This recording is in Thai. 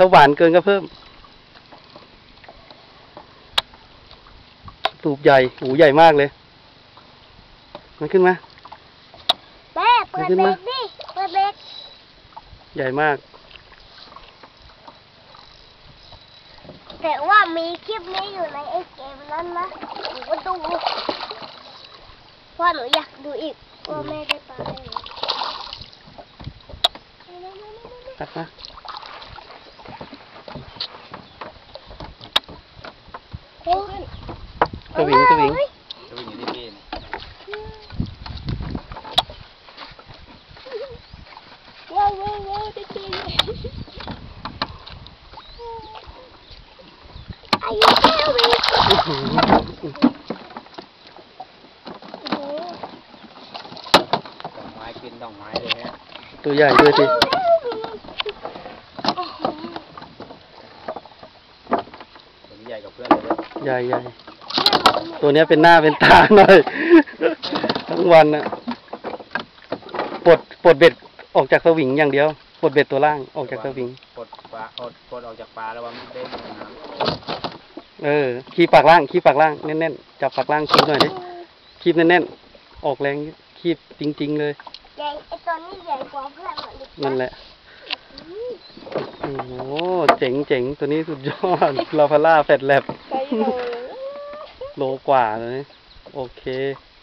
ถ้าหวานเกินก็เพิ่มสูบใหญ่หูใหญ่มากเลย มันขึ้นมาแม่เปิดขึ้นเบรมากดิเปิดเบรกใหญ่มาก แต่ว่ามีคลิปนี้อยู่ในไอ้เกมนั้นนะหนูก็ดูเพราะหนูอยากดูอีกว่าแม่ได้ไปตัดมาโอ้ยสวิงสวิงจะวิ่งอยู่ที่พี่นี่ว้าวว้าวว้าวได้จริงอายุ แค่วิอื้อหือโอ้โหดอกไม้กินดอกไม้เลยฮะตัว ใหญ่ด้วยสิตัวนี้ใหญ่กว่าเพื่อนเลยเว้ยใหญ่ใหญ่ตัวเนี้ยเป็นหน้าเป็นตาหน่อย ทั้งวันอะปลดปลดเบ็ดออกจากสวิงอย่างเดียวปลดเบ็ดตัวล่างออกจากสวิงปลดปลาปลดปลดออกจากปลาแล้วว่ามันเด้งลงน้เออคีบปากล่างคีบปากล่างแน่นๆจับปากล่างคีบหน่อยดิคีบแน่นๆออกแรงคีบจริง ๆ เลยใหญ่ไอตัวนี้ใหญ่กว่าเพื่อนหมดเลยนั่นแหละโอ้โห เจ๋งเจ๋งตัวนี้สุดยอด ลาพาร่าแฟดแลบใหญ่เลยโลกว่าเลย โอเคโ